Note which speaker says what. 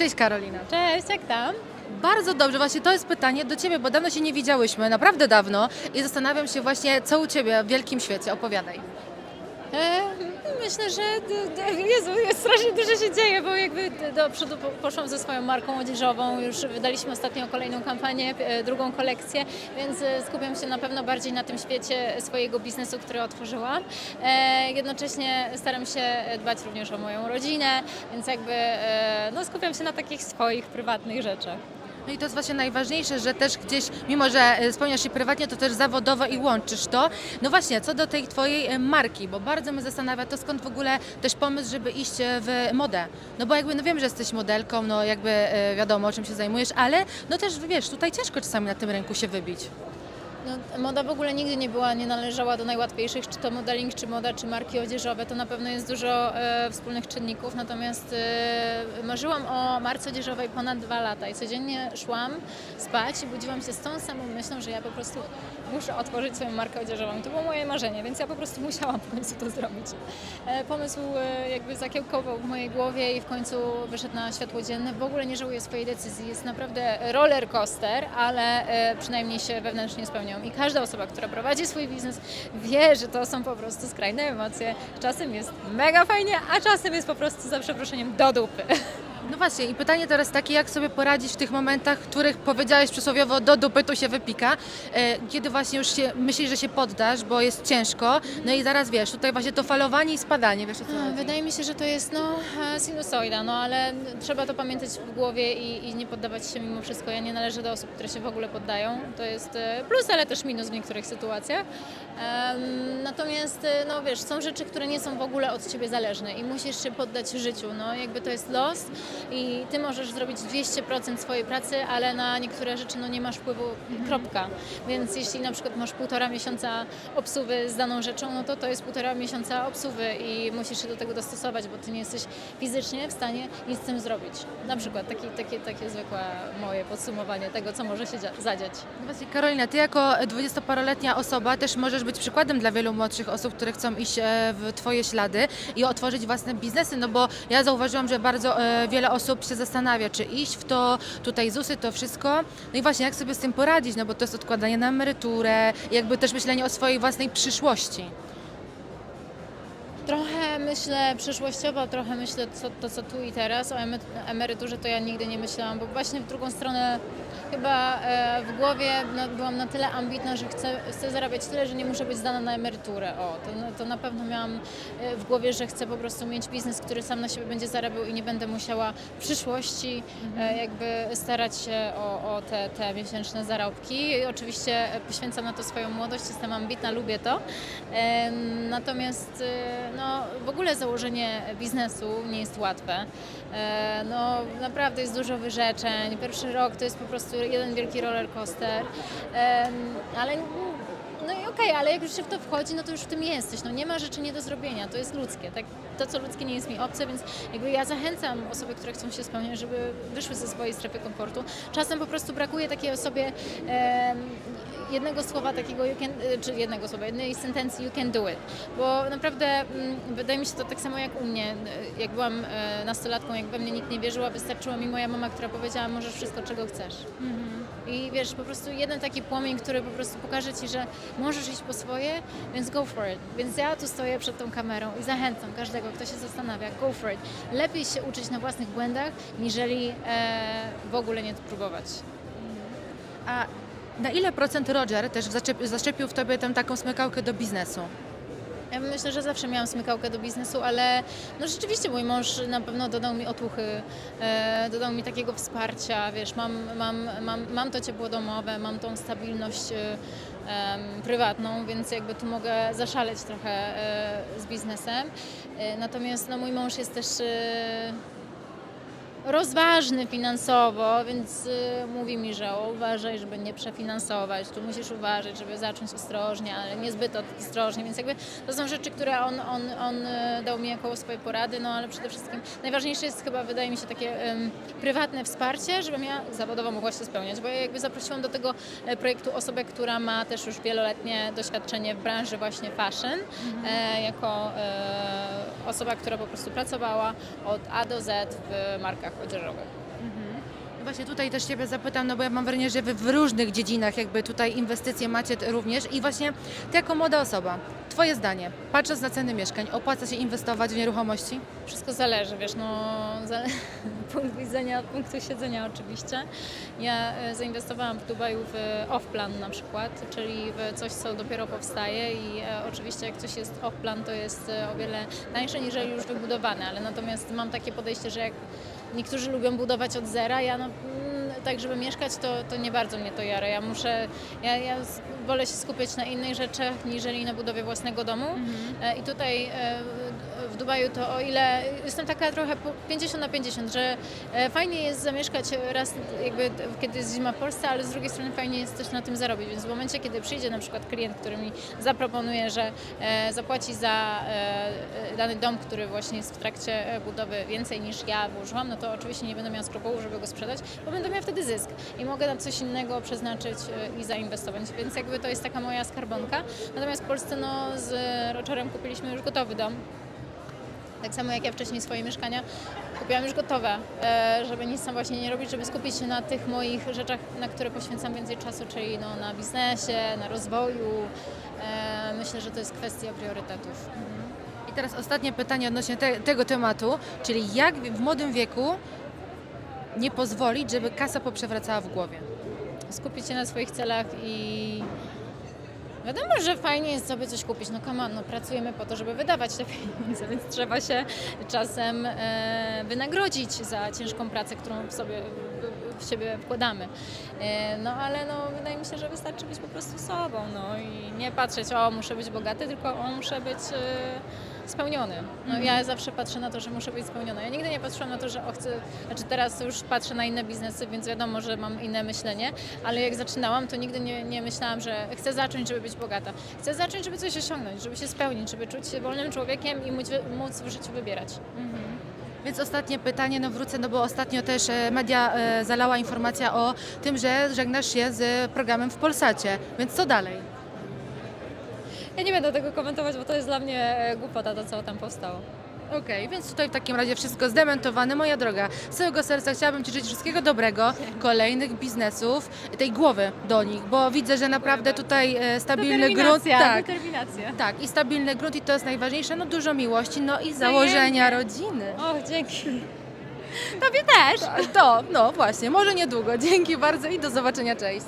Speaker 1: Cześć Karolina.
Speaker 2: Cześć, jak tam?
Speaker 1: Bardzo dobrze, właśnie to jest pytanie do Ciebie, bo dawno się nie widziałyśmy, naprawdę dawno i zastanawiam się właśnie, co u Ciebie w wielkim świecie, opowiadaj.
Speaker 2: E, myślę, że Jezu, strasznie dużo się dzieje, bo jakby do przodu po- poszłam ze swoją marką odzieżową, już wydaliśmy ostatnio kolejną kampanię, e, drugą kolekcję, więc e, skupiam się na pewno bardziej na tym świecie swojego biznesu, który otworzyłam. E, jednocześnie staram się dbać również o moją rodzinę, więc jakby no, skupiam się na takich swoich prywatnych rzeczach.
Speaker 1: No i to jest właśnie najważniejsze, że też gdzieś, mimo że e, spełniasz się prywatnie, to też zawodowo i łączysz to. No właśnie, co do tej Twojej e, marki, bo bardzo mnie zastanawia to, skąd w ogóle też pomysł, żeby iść e, w modę. No bo jakby, no wiem, że jesteś modelką, no jakby wiadomo, czym się zajmujesz, ale no też, wiesz, tutaj ciężko czasami na tym rynku się wybić.
Speaker 2: No, moda w ogóle nigdy nie była, nie należała do najłatwiejszych, czy to modeling, czy moda, czy marki odzieżowe. To na pewno jest dużo e, wspólnych czynników, natomiast e, marzyłam o marce odzieżowej ponad dwa lata i codziennie szłam spać i budziłam się z tą samą myślą, że ja po prostu muszę otworzyć swoją markę odzieżową. I to było moje marzenie, więc ja po prostu musiałam w końcu to zrobić. E, pomysł e, jakby zakiełkował w mojej głowie i w końcu wyszedł na światło dzienne. W ogóle nie żałuję swojej decyzji. Jest naprawdę roller coaster, ale e, przynajmniej się wewnętrznie spełniam. I każda osoba, która prowadzi swój biznes, wie, że to są po prostu skrajne emocje. Czasem jest mega fajnie, a czasem jest po prostu za przeproszeniem do dupy.
Speaker 1: No właśnie i pytanie teraz takie, jak sobie poradzić w tych momentach, w których powiedziałeś przysłowiowo do dupy tu się wypika, e, kiedy właśnie już się myślisz, że się poddasz, bo jest ciężko, no i zaraz wiesz, tutaj właśnie to falowanie i spadanie, wiesz o co chodzi.
Speaker 2: Wydaje mi się, że to jest no, e, sinusoida, no ale trzeba to pamiętać w głowie i, i nie poddawać się mimo wszystko. Ja nie należę do osób, które się w ogóle poddają. To jest e, plus, ale też minus w niektórych sytuacjach. Natomiast, e, no wiesz, są rzeczy, które nie są w ogóle od ciebie zależne i musisz się poddać życiu. No jakby to jest los i ty możesz zrobić 200% swojej pracy, ale na niektóre rzeczy no, nie masz wpływu, kropka. Więc jeśli na przykład masz półtora miesiąca obsuwy z daną rzeczą, no to to jest półtora miesiąca obsuwy i musisz się do tego dostosować, bo ty nie jesteś fizycznie w stanie nic z tym zrobić. Na przykład taki, takie, takie zwykłe moje podsumowanie tego, co może się dzia- zadziać.
Speaker 1: No Właśnie Karolina, ty jako dwudziestoparoletnia osoba też możesz być przykładem dla wielu młodszych osób, które chcą iść e, w twoje ślady i otworzyć własne biznesy, no bo ja zauważyłam, że bardzo e, wiele osób się zastanawia, czy iść w to, tutaj ZUSy, to wszystko. No i właśnie, jak sobie z tym poradzić, no bo to jest odkładanie na emeryturę, jakby też myślenie o swojej własnej przyszłości.
Speaker 2: Trochę myślę przyszłościowo, trochę myślę co, to, co tu i teraz. O emeryturze to ja nigdy nie myślałam, bo właśnie w drugą stronę chyba e, w głowie no, byłam na tyle ambitna, że chcę, chcę zarabiać tyle, że nie muszę być zdana na emeryturę. O, to, no, to na pewno miałam e, w głowie, że chcę po prostu mieć biznes, który sam na siebie będzie zarabiał i nie będę musiała w przyszłości e, jakby starać się o, o te, te miesięczne zarobki. I oczywiście poświęcam na to swoją młodość, jestem ambitna, lubię to. Em, Natomiast e, no, w ogóle założenie biznesu nie jest łatwe. E, No, naprawdę jest dużo wyrzeczeń. Pierwszy rok to jest po prostu jeden wielki roller coaster. Ale no i okej, ale jak już się w to wchodzi, no to już w tym jesteś. No nie ma rzeczy nie do zrobienia, to jest ludzkie. Tak, to, co ludzkie nie jest mi obce, więc jakby ja zachęcam osoby, które chcą się spełniać, żeby wyszły ze swojej strefy komfortu. Czasem po prostu brakuje takiej osobie jednego słowa takiego, can, y, czy jednego słowa, jednej sentencji you can do it. Bo naprawdę mm, wydaje mi się to tak samo jak u mnie. Jak byłam e, nastolatką, jak we mnie nikt nie wierzyła, wystarczyła mi moja mama, która powiedziała, możesz wszystko, czego chcesz. I wiesz, po prostu jeden taki płomień, który po prostu pokaże Ci, że możesz iść po swoje, więc go for it. Więc ja tu stoję przed tą kamerą i zachęcam każdego, kto się zastanawia, go for it. Lepiej się uczyć na własnych błędach, niżeli e, w ogóle nie próbować.
Speaker 1: A na ile procent Roger też zaszczepił w tobie tę taką smykałkę do biznesu?
Speaker 2: Ja myślę, że zawsze miałam smykałkę do biznesu, ale no rzeczywiście mój mąż na pewno dodał mi otuchy, e, dodał mi takiego wsparcia, wiesz, mam, mam, mam, mam to ciepło domowe, mam tą stabilność e, prywatną, więc jakby tu mogę zaszaleć trochę e, z biznesem. E, natomiast no, mój mąż jest też e, rozważny finansowo, więc y, mówi mi, że o, uważaj, żeby nie przefinansować, tu musisz uważać, żeby zacząć ostrożnie, ale niezbyt ostrożnie, więc jakby to są rzeczy, które on, on, on y, dał mi jako swoje porady, no ale przede wszystkim najważniejsze jest chyba, wydaje mi się, takie prywatne wsparcie, żebym ja zawodowo mogła się spełniać, bo ja jakby zaprosiłam do tego e, projektu osobę, która ma też już wieloletnie doświadczenie w branży właśnie fashion, e, jako e, osoba, która po prostu pracowała od A do Z w markach odzieżowych.
Speaker 1: No Właśnie tutaj też Ciebie zapytam, no bo ja mam wrażenie, że Wy w różnych dziedzinach jakby tutaj inwestycje macie t- również i właśnie Ty jako młoda osoba, Twoje zdanie, patrząc na ceny mieszkań, opłaca się inwestować w nieruchomości?
Speaker 2: Wszystko zależy, wiesz, no za, punkt widzenia, punktu siedzenia oczywiście. Ja e, zainwestowałam w Dubaju w e, off-plan na przykład, czyli w coś, co dopiero powstaje i e, oczywiście jak coś jest off-plan, to jest e, o wiele tańsze niż już wybudowane, ale natomiast mam takie podejście, że jak niektórzy lubią budować od zera, ja no, mm, tak żeby mieszkać, to, to nie bardzo mnie to jara. Ja muszę, ja, ja wolę się skupiać na innych rzeczach, niżeli na budowie własnego domu. E, I tutaj e, w Dubaju to o ile jestem taka trochę po- 50 na 50, że e, fajnie jest zamieszkać raz jakby kiedy jest zima w Polsce, ale z drugiej strony fajnie jest też na tym zarobić. Więc w momencie, kiedy przyjdzie na przykład klient, który mi zaproponuje, że e, zapłaci za e, dany dom, który właśnie jest w trakcie budowy więcej niż ja włożyłam, no to oczywiście nie będę miała skrupułów, żeby go sprzedać, bo będę miała wtedy zysk i mogę na coś innego przeznaczyć i zainwestować. Więc jakby to jest taka moja skarbonka. Natomiast w Polsce no, z Roczorem kupiliśmy już gotowy dom. Tak samo jak ja wcześniej swoje mieszkania kupiłam już gotowe, e, żeby nic tam właśnie nie robić, żeby skupić się na tych moich rzeczach, na które poświęcam więcej czasu, czyli no, na biznesie, na rozwoju. E, Myślę, że to jest kwestia priorytetów.
Speaker 1: I teraz ostatnie pytanie odnośnie te, tego tematu, czyli jak w młodym wieku nie pozwolić, żeby kasa poprzewracała w głowie?
Speaker 2: Skupić się na swoich celach i wiadomo, że fajnie jest sobie coś kupić. No come on, no pracujemy po to, żeby wydawać te pieniądze, więc trzeba się czasem e, wynagrodzić za ciężką pracę, którą sobie w siebie wkładamy. E, no ale no, wydaje mi się, że wystarczy być po prostu sobą no, i nie patrzeć, o muszę być bogaty, tylko o muszę być e, spełniony. No, Ja zawsze patrzę na to, że muszę być spełniona. Ja nigdy nie patrzyłam na to, że o, chcę, znaczy teraz już patrzę na inne biznesy, więc wiadomo, że mam inne myślenie, ale jak zaczynałam, to nigdy nie, nie myślałam, że chcę zacząć, żeby być bogata. Chcę zacząć, żeby coś osiągnąć, żeby się spełnić, żeby czuć się wolnym człowiekiem i móc, móc w życiu wybierać.
Speaker 1: Więc ostatnie pytanie, no wrócę, no bo ostatnio też e, media e, zalała informacja o tym, że żegnasz się z programem w Polsacie. Więc co dalej?
Speaker 2: Ja nie będę tego komentować, bo to jest dla mnie e, głupota to, co tam powstało.
Speaker 1: Okej, więc tutaj w takim razie wszystko zdementowane. Moja droga, z całego serca chciałabym Ci życzyć wszystkiego dobrego, kolejnych biznesów, tej głowy do nich, bo widzę, że naprawdę tutaj e, stabilny grunt. Tak,
Speaker 2: determinacja.
Speaker 1: tak, i stabilny grunt i to jest najważniejsze, no dużo miłości, no i założenia rodziny.
Speaker 2: O, dzięki. Tobie też.
Speaker 1: To, no właśnie, może niedługo. Dzięki bardzo i do zobaczenia, cześć.